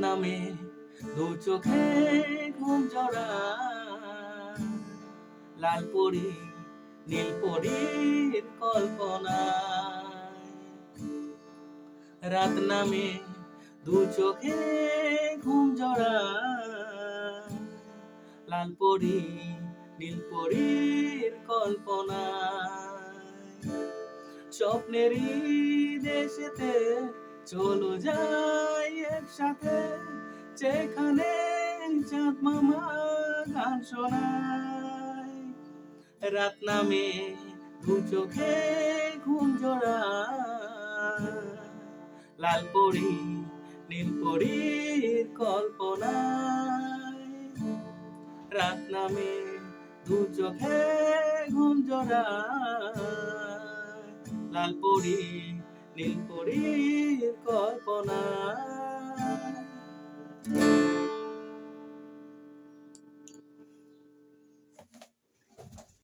নামে দু চোখে ঘুম জড়া লাল পরি, নীল পরির কল্পনা। রাত নামে দু চোখে ঘুম জড়া লাল পরি, নীল পরির কল্পনা। স্বপ্নেরই দেশেতে চলো যাই একসাথে, যেখানে চাঁদ মামা গান শোনায়। রাত নামে দু চোখে ঘুম জোড়া লাল পরি, নীল পরির কল্পনায়। রাত নামে দু চোখে ঘুম জোড়া লাল পরি, নীল পরির কল্পনা